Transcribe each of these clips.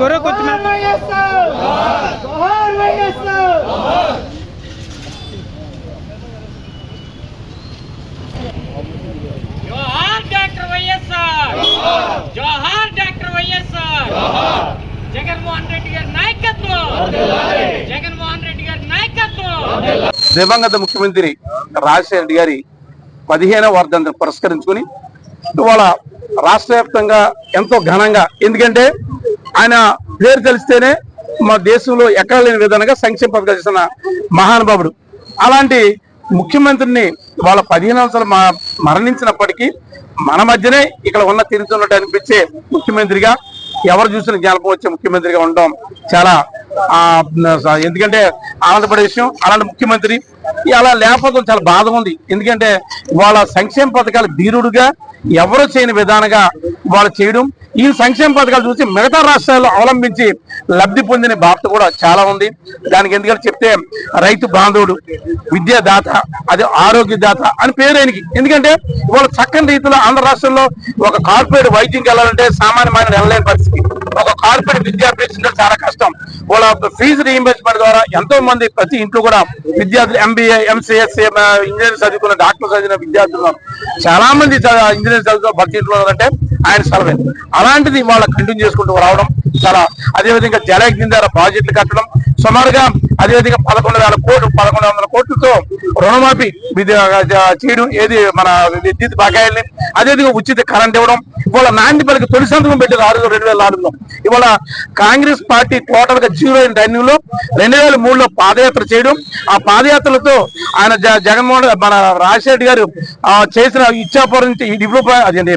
గురు జోహార్ వైఎస్ఆర్ జోహార్ doctor YSR. జోహార్ డాక్టర్ వైఎస్ఆర్. జగన్మోహన్ రెడ్డి గారి నాయకత్వం. జగన్మోహన్ రెడ్డి గారి నాయకత్వం. దివంగత ముఖ్యమంత్రి రాజశేఖర రెడ్డి గారి పదిహేనవ వర్ధంతి పురస్కరించుకుని ఇవాళ రాష్ట్ర వ్యాప్తంగా ఎంతో ఘనంగా ఎందుకంటే ఆయన పేరు తెలిస్తేనే మా దేశంలో ఎక్కడ లేని విధంగా సంక్షేమ పథకాలు చేసిన మహానుభావుడు. అలాంటి ముఖ్యమంత్రిని వాళ్ళ పదిహేను సంవత్సరాలు మ- మరణించినప్పటికీ మన మధ్యనే ఇక్కడ ఉన్న తిరుగుతున్నట్టు అనిపించే ముఖ్యమంత్రిగా ఎవరు చూసిన జ్ఞాపకం వచ్చే ముఖ్యమంత్రిగా ఉండడం చాలా ఎందుకంటే ఆనందపడే విషయం అలాంటి ముఖ్యమంత్రి అలా లేకపోతే చాలా బాధ ఉంది. ఎందుకంటే వాళ్ళ సంక్షేమ పథకాలు ధీరుడుగా ఎవరు చేయని విధానంగా వాళ్ళు చేయడం. ఈ సంక్షేమ పథకాలు చూసి మిగతా రాష్ట్రాల్లో అవలంబించి లబ్ధి పొందిన బాప్త కూడా చాలా ఉంది. దానికి ఎందుకంటే చెప్తే రైతు బాంధవుడు విద్యాదాత అది ఆరోగ్య దాత అని పేరు ఆయనకి. ఎందుకంటే ఇవాళ చక్కని రీతిలో ఆంధ్ర రాష్ట్రంలో ఒక కార్పొరేట్ వైద్యంకి వెళ్ళాలంటే సామాన్యమైన వెళ్ళలేని పరిస్థితి. ఒక కార్పొరేట్ విద్య చాలా కష్టం. వాళ్ళ ఫీజు రీఎంబర్స్మెంట్ ద్వారా ఎంతో మంది ప్రతి ఇంట్లో కూడా విద్యార్థులు ఎంబీఏ ఎంసీఎస్ ఇంజనీరింగ్ చదువుకున్న డాక్టర్ చదివిన విద్యార్థులు చాలా మంది ఇంజనీరింగ్ చదువుకున్న ప్రతి ఇంట్లో ఉన్నారంటే ఆయన సెలవే అలాంటిది వాళ్ళ కంటిన్యూ చేసుకుంటూ రావడం చాలా అదేవిధంగా జలయజ్ఞం ద్వారా ప్రాజెక్టులు కట్టడం. సుమారుగా అదేవిధంగా పదకొండు వేల కోట్లు పదకొండు వందల కోట్లతో రుణమాఫీ చేయడం ఏది మన విద్యుత్ బకాయిల్ని. అదేవిధంగా ఉచిత కరెంట్ ఇవ్వడం. ఇవాళ నాందిపల్లికి తొలి సంతకం పెట్టారు ఆరు రెండు వేల నాలుగులో. ఇవాళ కాంగ్రెస్ పార్టీ టోటల్గా జీరో అయిన టైంలో రెండు వేల మూడులో పాదయాత్ర చేయడం. ఆ పాదయాత్రలతో ఆయన జ- జగన్మోహన్ మన రాజశేఖర్ గారు ఆ, చేసిన ఇచ్చాపురం నుంచి ఈ డిప్లో అదేంటి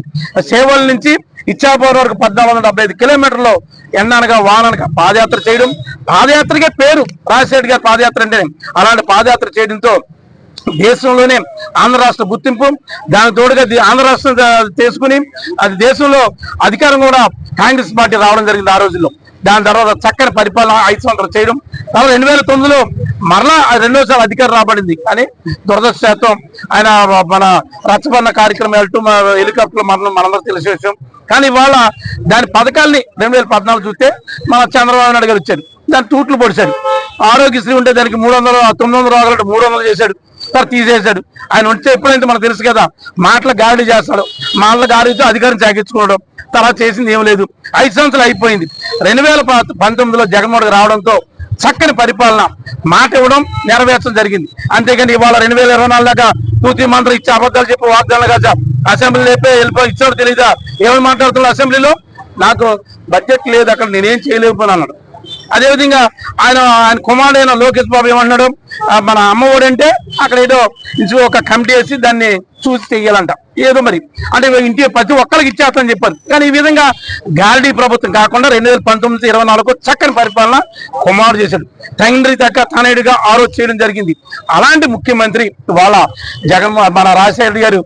సేవల నుంచి ఇచ్చాపురం వరకు పద్నాలుగు వందల డెబ్బై ఐదు కిలోమీటర్లు ఎండనగా వాననగా పాదయాత్ర చేయడం. పాదయాత్రకే పేరు. రాజశేఖర్ గారి పాదయాత్ర అంటే అలాంటి పాదయాత్ర చేయడంతో దేశంలోనే ఆంధ్ర రాష్ట్ర గుర్తింపు దానికి తోడుగా ఆంధ్ర రాష్ట్రం తీసుకుని అది దేశంలో అధికారం కూడా కాంగ్రెస్ పార్టీ రావడం జరిగింది ఆ రోజుల్లో. దాని తర్వాత చక్కని పరిపాలన ఐదు సంవత్సరాలు చేయడం. తర్వాత రెండు వేల తొమ్మిదిలో మరలా రెండోసారి అధికారం రాబడింది. కానీ దురదృష్టం ఆయన మన రచ్చబండ కార్యక్రమం వెళ్తూ హెలికాప్టర్ మరణం మనందరూ తెలిసే విషయం. కానీ ఇవాళ దాని పథకాల్ని రెండు వేల పద్నాలుగు చూస్తే మన చంద్రబాబు నాయుడు గారు వచ్చారు దాని తూట్లు పొడిచాడు ఆరోగ్యశ్రీ ఉంటే దానికి మూడు వందలు తొమ్మిది వందలు రావాలంటే మూడు వందలు చేశాడు. సార్ తీసేశాడు. ఆయన ఉంటే ఎప్పుడైతే మనకు తెలుసు కదా మాటల గాడి చేస్తాడు మాటల గాడితో అధికారం చాగించుకోవడం తర్వాత చేసింది ఏం లేదు. ఐదు సంవత్సరాలు అయిపోయింది. రెండు వేల పంతొమ్మిదిలో జగన్మోహన్ రావడంతో చక్కని పరిపాలన మాట ఇవ్వడం నెరవేర్చడం జరిగింది. అంతేకాని ఇవాళ రెండు వేల ఇరవై నాలుగు దాకా పూర్తి మంత్రం ఇచ్చే అబద్ధాలు చెప్పి వాగ్దానాలు కాదు అసెంబ్లీ లేపే వెళ్ళిపో ఇచ్చాడు తెలీదా? ఏమని మాట్లాడుతున్నాడు అసెంబ్లీలో? నాకు బడ్జెట్ లేదు అక్కడ నేనేం చేయలేకపోయినా అన్నాడు అదేవిధంగా ఆయన ఆయన కుమారుడైన లోకేష్ బాబు ఏమన్నాడు మన అమ్మఒడంటే అక్కడ ఏదో ఒక కమిటీ వేసి దాన్ని చూసి చెయ్యాలంట ఏదో మరి. అంటే ఇంటి ప్రతి ఒక్కరికి ఇచ్చేస్తానని చెప్పారు. కానీ ఈ విధంగా గాలిడీ ప్రభుత్వం కాకుండా రెండు వేల పంతొమ్మిది ఇరవై నాలుగు చక్కని పరిపాలన కుమారుడు చేశాడు. తండ్రి తక్క తనయుడిగా ఆరోజు చేయడం జరిగింది. అలాంటి ముఖ్యమంత్రి వాళ్ళ జగన్ మన రాజశేఖర గారు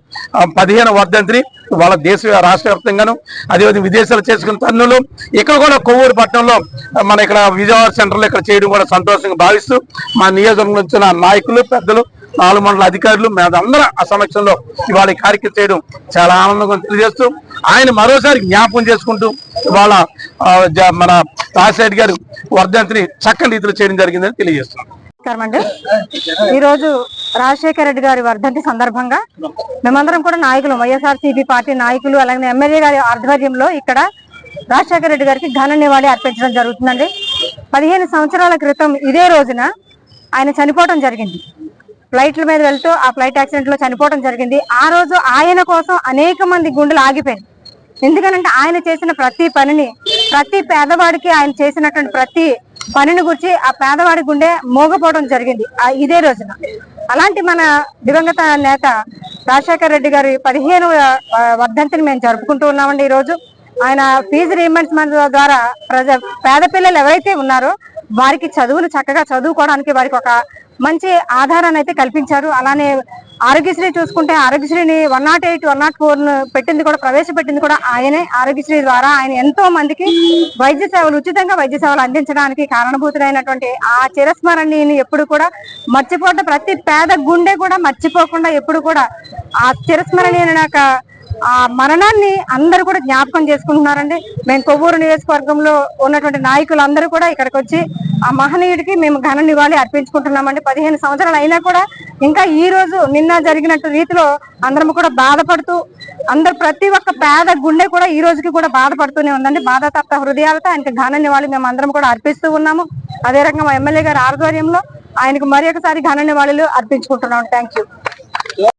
పదిహేను వర్ధంతిని వాళ్ళ దేశ రాష్ట్ర వ్యాప్తంగాను అదేవిధంగా విదేశాలు చేసుకున్న తన్నులు ఇక్కడ కూడా కొవ్వూరు పట్టణంలో మన ఇక్కడ విజయవాడ సెంటర్లో ఇక్కడ చేయడం కూడా సంతోషంగా భావిస్తూ మా నియోజకవర్గం వచ్చిన నాయకులు పెద్దలు నాలుగు మండల అధికారులు మేమందరం ఆ సమక్షంలో ఇవాళ కార్యక్రమం చేయడం చాలా ఆనందంగా తెలియజేస్తూ ఆయన మరోసారి జ్ఞాపకం చేసుకుంటూ ఇవాళ మన రాజశేఖర్ గారు వర్ధంతిని చక్కని రీతిలో చేయడం జరిగిందని తెలియజేస్తున్నాం. ఈరోజు రాజశేఖర రెడ్డి గారి వర్ధంతి సందర్భంగా మేమందరం కూడా నాయకులు వైఎస్ఆర్సీపీ పార్టీ నాయకులు అలాగే ఎమ్మెల్యే గారి ఆధ్వర్యంలో ఇక్కడ రాజశేఖర రెడ్డి గారికి ఘన నివాళి అర్పించడం జరుగుతుందండి. పదిహేను సంవత్సరాల క్రితం ఇదే రోజున ఆయన చనిపోవడం జరిగింది. ఫ్లైట్ల మీద వెళ్తూ ఆ ఫ్లైట్ యాక్సిడెంట్లో చనిపోవడం జరిగింది. ఆ రోజు ఆయన కోసం అనేక మంది గుండెలు ఆగిపోయాయి ఎందుకనంటే ఆయన చేసిన ప్రతి పనిని ప్రతి పేదవాడికి ఆయన చేసినటువంటి ప్రతి పనిని గురించి ఆ పేదవాడి గుండె మోగపోవడం జరిగింది. ఇదే రోజున. అలాంటి మన దివంగత నేత రాజశేఖర రెడ్డి గారి పదిహేను వర్ధంతిని మేము జరుపుకుంటూ ఉన్నామండి ఈ రోజు ఆయన ఫీజు రీయింబర్స్మెంట్ ద్వారా ప్రజ పేద పిల్లలు ఎవరైతే ఉన్నారో వారికి చదువులు చక్కగా చదువుకోవడానికి వారికి ఒక మంచి ఆధారాన్ని అయితే కల్పించారు. అలానే ఆరోగ్యశ్రీ చూసుకుంటే ఆరోగ్యశ్రీని one nought eight one nought four పెట్టింది కూడా ప్రవేశపెట్టింది కూడా ఆయనే. ఆరోగ్యశ్రీ ద్వారా ఆయన ఎంతో మందికి వైద్య సేవలు ఉచితంగా వైద్య సేవలు అందించడానికి కారణభూతుడైనటువంటి ఆ చిరస్మరణిని ఎప్పుడు కూడా మర్చిపోవడం ప్రతి పేద గుండె కూడా మర్చిపోకుండా ఎప్పుడు కూడా ఆ చిరస్మరణి అనే ఆ మరణాన్ని అందరూ కూడా జ్ఞాపకం చేసుకుంటున్నారండి. మేము కొవ్వూరు నియోజకవర్గంలో ఉన్నటువంటి నాయకులు అందరూ కూడా ఇక్కడికి వచ్చి ఆ మహనీయుడికి మేము ఘన నివాళి అర్పించుకుంటున్నామండి. పదిహేను సంవత్సరాలు అయినా కూడా ఇంకా ఈ రోజు నిన్న జరిగినట్టు రీతిలో అందరం కూడా బాధపడుతూ అందరు ప్రతి ఒక్క పేద గుండె కూడా ఈ రోజుకి కూడా బాధపడుతూనే ఉందండి. బాధతప్త హృదయాలతో ఆయనకి ఘన నివాళి మేము అందరం కూడా అర్పిస్తూ ఉన్నాము. అదే రకంగా మా ఎమ్మెల్యే గారి ఆధ్వర్యంలో ఆయనకు మరి ఒకసారి ఘన నివాళులు అర్పించుకుంటున్నాం. Thank you.